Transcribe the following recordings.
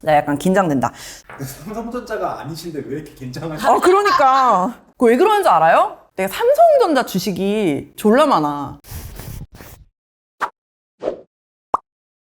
나 약간 긴장된다. 삼성전자가 아니신데 왜 이렇게 긴장하시죠? 아, 그러니까. 왜 그러는 줄 알아요? 내가 삼성전자 주식이 졸라 많아.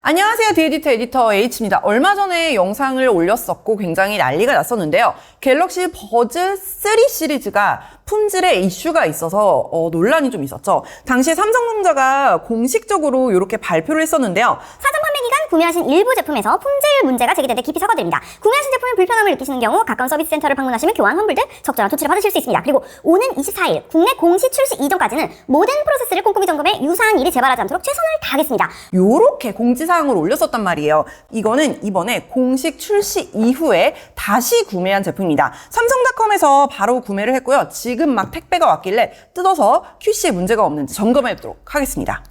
안녕하세요. 디에디터 에디터 H입니다. 얼마 전에 영상을 올렸었고 굉장히 난리가 났었는데요. 갤럭시 버즈 3 시리즈가 품질에 이슈가 있어서 어, 논란이 좀 있었죠. 당시에 삼성전자가 공식적으로 이렇게 발표를 했었는데요. 사전 판매 기간 구매하신 일부 제품에서 품질 문제가 제기되되 깊이 사과드립니다. 구매하신 제품에 불편함을 느끼시는 경우 가까운 서비스 센터를 방문하시면 교환 환불 등 적절한 조치를 받으실 수 있습니다. 그리고 오는 24일 국내 공시 출시 이전까지는 모든 프로세스를 꼼꼼히 점검해 유사한 일이 재발하지 않도록 최선을 다하겠습니다. 요렇게 공지사항을 올렸었단 말이에요. 이거는 이번에 공식 출시 이후에 다시 구매한 제품입니다. 삼성닷컴에서 바로 구매를 했고요. 지금 막 택배가 왔길래 뜯어서 QC에 문제가 없는지 점검해 보도록 하겠습니다.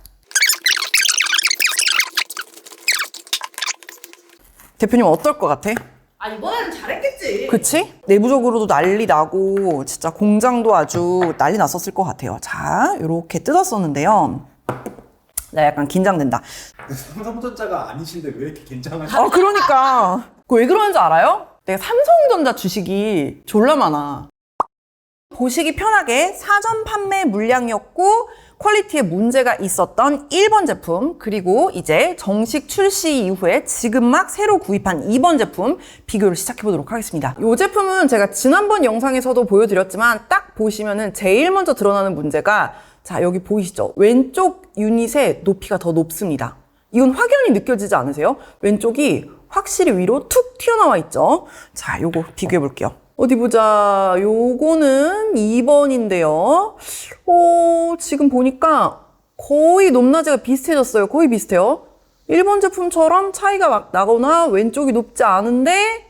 대표님 어떨 것 같아? 아 이번에는 잘했겠지. 그치? 내부적으로도 난리 나고 진짜 공장도 아주 난리 났었을 것 같아요. 자, 이렇게 뜯었었는데요. 나 약간 긴장된다. 삼성전자가 아니신데 왜 이렇게 긴장하시죠? 아, 그러니까. 그거 왜 그러는 줄 알아요? 내가 삼성전자 주식이 졸라 많아. 보시기 편하게 사전 판매 물량이었고 퀄리티에 문제가 있었던 1번 제품 그리고 이제 정식 출시 이후에 지금 막 새로 구입한 2번 제품 비교를 시작해 보도록 하겠습니다. 이 제품은 제가 지난번 영상에서도 보여드렸지만 딱 보시면은 제일 먼저 드러나는 문제가 자 여기 보이시죠? 왼쪽 유닛의 높이가 더 높습니다. 이건 확연히 느껴지지 않으세요? 왼쪽이 확실히 위로 툭 튀어나와 있죠? 자, 요거 비교해 볼게요. 어디 보자. 요거는 2번인데요. 어, 지금 보니까 거의 높낮이가 비슷해졌어요. 거의 비슷해요. 1번 제품처럼 차이가 막 나거나 왼쪽이 높지 않은데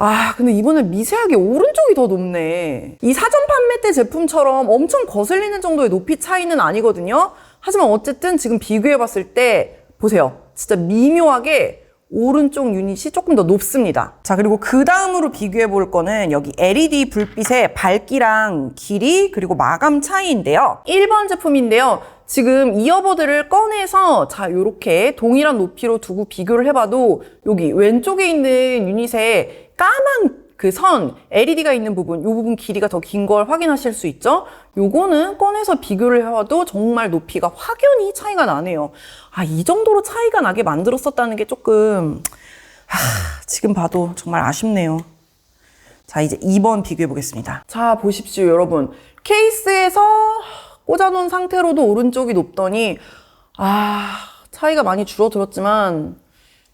아, 근데 이번엔 미세하게 오른쪽이 더 높네. 이 사전 판매 때 제품처럼 엄청 거슬리는 정도의 높이 차이는 아니거든요. 하지만 어쨌든 지금 비교해 봤을 때, 보세요. 진짜 미묘하게 오른쪽 유닛이 조금 더 높습니다. 자, 그리고 그 다음으로 비교해 볼 거는 여기 LED 불빛의 밝기랑 길이, 그리고 마감 차이인데요. 1번 제품인데요. 지금 이어버드를 꺼내서 자 요렇게 동일한 높이로 두고 비교를 해봐도 여기 왼쪽에 있는 유닛에 까만 그 선 LED가 있는 부분 이 부분 길이가 더 긴 걸 확인하실 수 있죠 요거는 꺼내서 비교를 해봐도 정말 높이가 확연히 차이가 나네요 아 이 정도로 차이가 나게 만들었었다는 게 조금 하, 지금 봐도 정말 아쉽네요 자, 이제 2번 비교해 보겠습니다. 자, 보십시오, 여러분. 케이스에서 꽂아놓은 상태로도 오른쪽이 높더니, 아, 차이가 많이 줄어들었지만,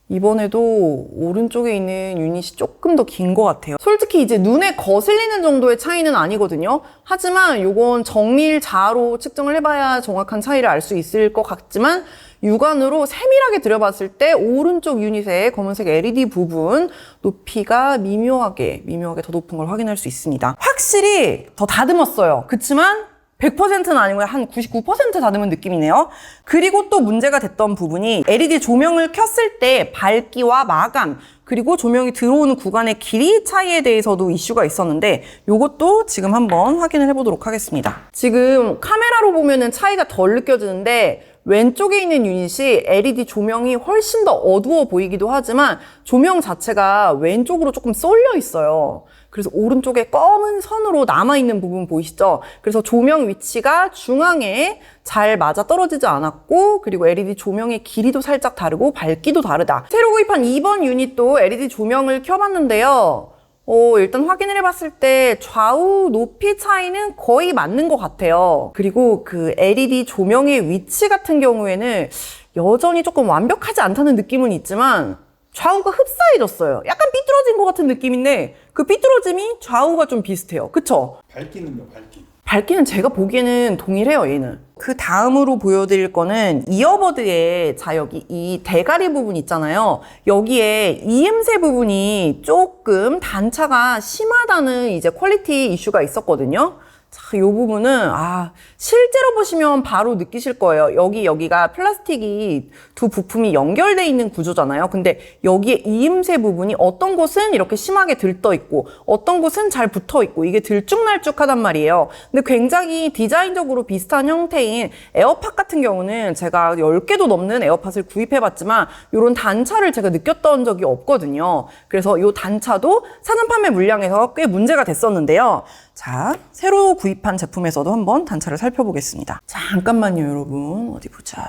이번에도 오른쪽에 있는 유닛이 조금 더 긴 것 같아요. 솔직히 이제 눈에 거슬리는 정도의 차이는 아니거든요. 하지만 이건 정밀 자로 측정을 해봐야 정확한 차이를 알 수 있을 것 같지만 육안으로 세밀하게 들여봤을 때 오른쪽 유닛의 검은색 LED 부분 높이가 미묘하게 미묘하게 더 높은 걸 확인할 수 있습니다. 확실히 더 다듬었어요. 그치만 100%는 아니고 한99% 다듬은 느낌이네요. 그리고 또 문제가 됐던 부분이 LED 조명을 켰을 때 밝기와 마감 그리고 조명이 들어오는 구간의 길이 차이에 대해서도 이슈가 있었는데 이것도 지금 한번 확인을 해보도록 하겠습니다. 지금 카메라로 보면은 차이가 덜 느껴지는데 왼쪽에 있는 유닛이 LED 조명이 훨씬 더 어두워 보이기도 하지만 조명 자체가 왼쪽으로 조금 쏠려 있어요. 그래서 오른쪽에 검은 선으로 남아있는 부분 보이시죠? 그래서 조명 위치가 중앙에 잘 맞아 떨어지지 않았고, 그리고 LED 조명의 길이도 살짝 다르고, 밝기도 다르다. 새로 구입한 2번 유닛도 LED 조명을 켜봤는데요. 어, 일단 확인을 해봤을 때 좌우 높이 차이는 거의 맞는 것 같아요. 그리고 그 LED 조명의 위치 같은 경우에는 여전히 조금 완벽하지 않다는 느낌은 있지만 좌우가 흡사해졌어요. 약간 삐뚤어진 것 같은 느낌인데 그 삐뚤어짐이 좌우가 좀 비슷해요. 그쵸? 밝기는요, 밝기. 밝기는 제가 보기에는 동일해요, 얘는. 그 다음으로 보여드릴 거는 이어버드의 자, 여기 이 대가리 부분 있잖아요. 여기에 이음새 부분이 조금 단차가 심하다는 이제 퀄리티 이슈가 있었거든요. 자, 이 부분은 아 실제로 보시면 바로 느끼실 거예요. 여기 여기가 플라스틱이 두 부품이 연결돼 있는 구조잖아요. 근데 여기에 이음새 부분이 어떤 곳은 이렇게 심하게 들떠 있고 어떤 곳은 잘 붙어 있고 이게 들쭉날쭉하단 말이에요. 근데 굉장히 디자인적으로 비슷한 형태인 에어팟 같은 경우는 제가 10개도 넘는 에어팟을 구입해 봤지만 이런 단차를 제가 느꼈던 적이 없거든요. 그래서 이 단차도 사전 판매 물량에서 꽤 문제가 됐었는데요. 자, 새로 구입한 제품에서도 한번 단차를 살펴보겠습니다. 잠깐만요, 여러분. 어디 보자.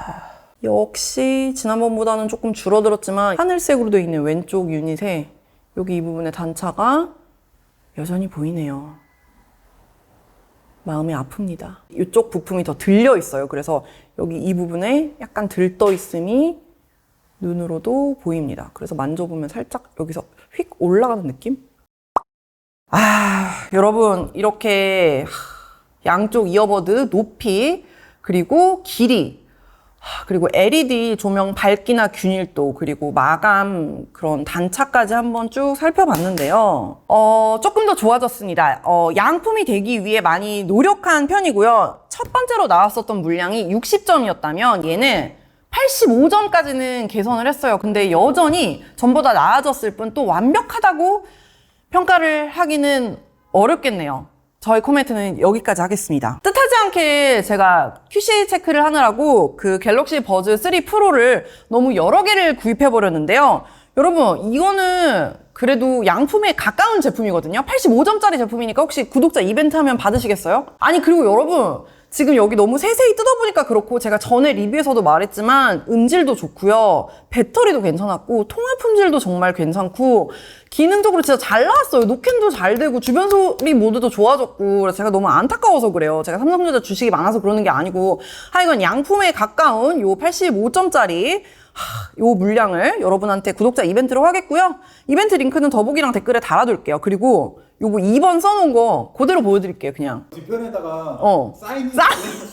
역시 지난번보다는 조금 줄어들었지만 하늘색으로 되어 있는 왼쪽 유닛에 여기 이 부분의 단차가 여전히 보이네요. 마음이 아픕니다. 이쪽 부품이 더 들려 있어요. 그래서 여기 이 부분에 약간 들떠 있음이 눈으로도 보입니다. 그래서 만져보면 살짝 여기서 휙 올라가는 느낌? 아, 여러분, 이렇게 하, 양쪽 이어버드 높이, 그리고 길이, 하, 그리고 LED 조명 밝기나 균일도, 그리고 마감 그런 단차까지 한번 쭉 살펴봤는데요. 어, 조금 더 좋아졌습니다. 어, 양품이 되기 위해 많이 노력한 편이고요. 첫 번째로 나왔었던 물량이 60점이었다면 얘는 85점까지는 개선을 했어요. 근데 여전히 전보다 나아졌을 뿐 또 완벽하다고 평가를 하기는 어렵겠네요. 저희 코멘트는 여기까지 하겠습니다. 뜻하지 않게 제가 QC 체크를 하느라고 그 갤럭시 버즈 3 프로를 너무 여러 개를 구입해 버렸는데요. 여러분, 이거는 그래도 양품에 가까운 제품이거든요. 85점짜리 제품이니까 혹시 구독자 이벤트 하면 받으시겠어요? 아니, 그리고 여러분, 지금 여기 너무 세세히 뜯어보니까 그렇고 제가 전에 리뷰에서도 말했지만 음질도 좋고요. 배터리도 괜찮았고 통화 품질도 정말 괜찮고 기능적으로 진짜 잘 나왔어요. 노캔도 잘 되고 주변 소리 모드도 좋아졌고 그래서 제가 너무 안타까워서 그래요. 제가 삼성전자 주식이 많아서 그러는 게 아니고 하여간 양품에 가까운 요 85점짜리 요 물량을 여러분한테 구독자 이벤트로 하겠고요. 이벤트 링크는 더보기랑 댓글에 달아둘게요. 그리고 요거 2번 써놓은 거 그대로 보여드릴게요. 그냥. 뒤편에다가 어. 사인 사-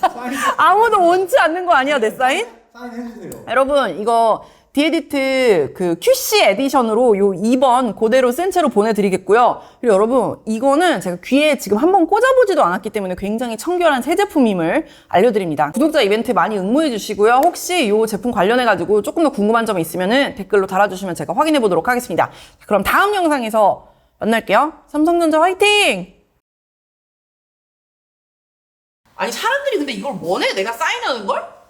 사인 아무도 원치 않는 거 아니야, 내 사인? 사인 해주세요. 여러분, 이거 디에디트 그 QC 에디션으로 요 2번 그대로 센 채로 보내드리겠고요. 그리고 여러분, 이거는 제가 귀에 지금 한번 꽂아보지도 않았기 때문에 굉장히 청결한 새 제품임을 알려드립니다. 구독자 이벤트 많이 응모해 주시고요. 혹시 요 제품 관련해가지고 조금 더 궁금한 점이 있으면은 댓글로 달아주시면 제가 확인해 보도록 하겠습니다. 자, 그럼 다음 영상에서 만날게요. 삼성전자 화이팅! 아니 사람들이 근데 이걸 원해? 내가 사인하는 걸?